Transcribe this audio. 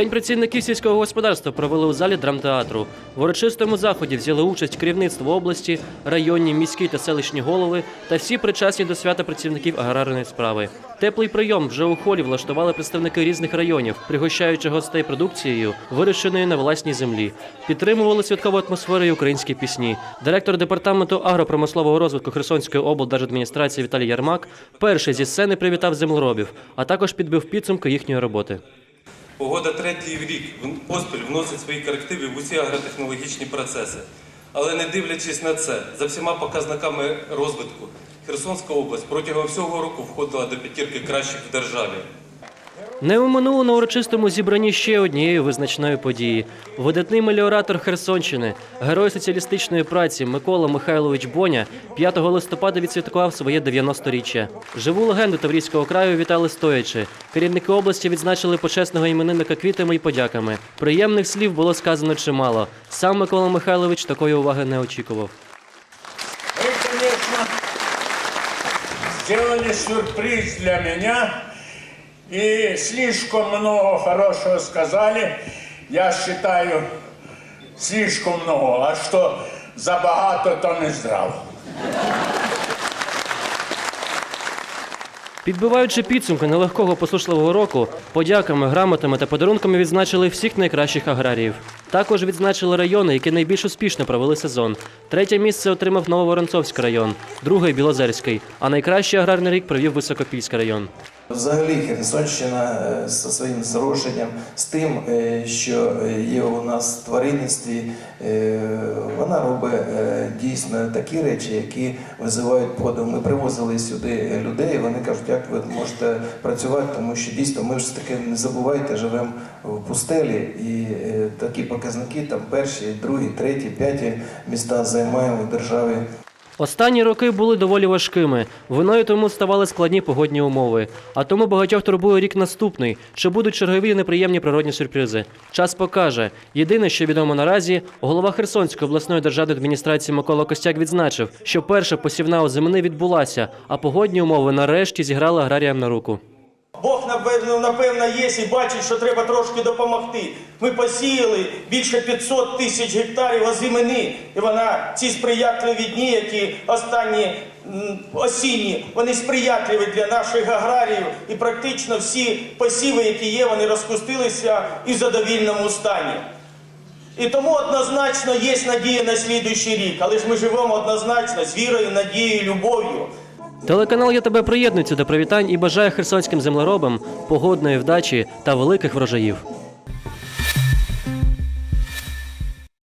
День працівників сільського господарства провели у залі драмтеатру. В урочистому заході взяли участь керівництво області, районні, міські та селищні голови та всі причасні до свята працівників аграрної справи. Теплий прийом вже у холі влаштували представники різних районів, пригощаючи гостей продукцією, вирощеною на власній землі. Підтримували святкову атмосферу і українські пісні. Директор департаменту агропромислового розвитку Херсонської облдержадміністрації Віталій Ярмак перший зі сцени привітав землеробів, а також підбив підсумки їхньої роботи. Погода третій рік поспіль вносить свої корективи в усі агротехнологічні процеси. Але не дивлячись на це, за всіма показниками розвитку, Херсонська область протягом всього року входила до п'ятірки кращих в державі. Не оминуло на урочистому зібранні ще однієї визначної події. Видатний меліоратор Херсонщини, герой соціалістичної праці Микола Михайлович Боня 5 листопада відсвяткував своє 90-річчя. Живу легенду Таврійського краю вітали стоячи. Керівники області відзначили почесного іменинника квітами і подяками. Приємних слів було сказано чимало. Сам Микола Михайлович такої уваги не очікував. Вы, конечно, сделали сюрприз для меня и слишком много хорошего сказали. Я считаю, слишком много. А что забагато, то не здраво. Підбиваючи підсумки нелегкого посушливого року, подяками, грамотами та подарунками відзначили всіх найкращих аграріїв. Також відзначили райони, які найбільш успішно провели сезон. Третє місце отримав Нововоронцовський район, другий Білозерський, а найкращий аграрний рік провів Високопільський район. Взагалі Херсонщина е, зі своїм зрошенням, з тим, е, що є у нас в тваринництві, е, вона робить дійсно такі речі, які визивають подив. Ми привозили сюди людей, вони кажуть, як ви можете працювати, тому що дійсно ми ж таки не забувайте, живемо в пустелі, і такі показники там перші, другі, треті, п'яті міста займаємо в державі. Останні роки були доволі важкими. Виною тому ставали складні погодні умови. А тому багатьох турбує рік наступний, чи будуть чергові неприємні природні сюрпризи. Час покаже. Єдине, що відомо наразі, голова Херсонської обласної державної адміністрації Микола Костяк відзначив, що перша посівна озимини відбулася, а погодні умови нарешті зіграли аграріям на руку. Бог напевно, є і бачить, що треба трошки допомогти. Ми посіяли більше 500 тисяч гектарів озимини, і вона ці сприятливі дні, які останні осінні, вони сприятливі для наших аграріїв, і практично всі посіви, які є, вони розпустилися і в задовільному стані. І тому однозначно є надія на слідуючий рік, але ж ми живемо однозначно з вірою, надією, любов'ю. Телеканал «Я тебе приєднується до привітань і бажає херсонським землеробам погодної вдачі та великих врожаїв.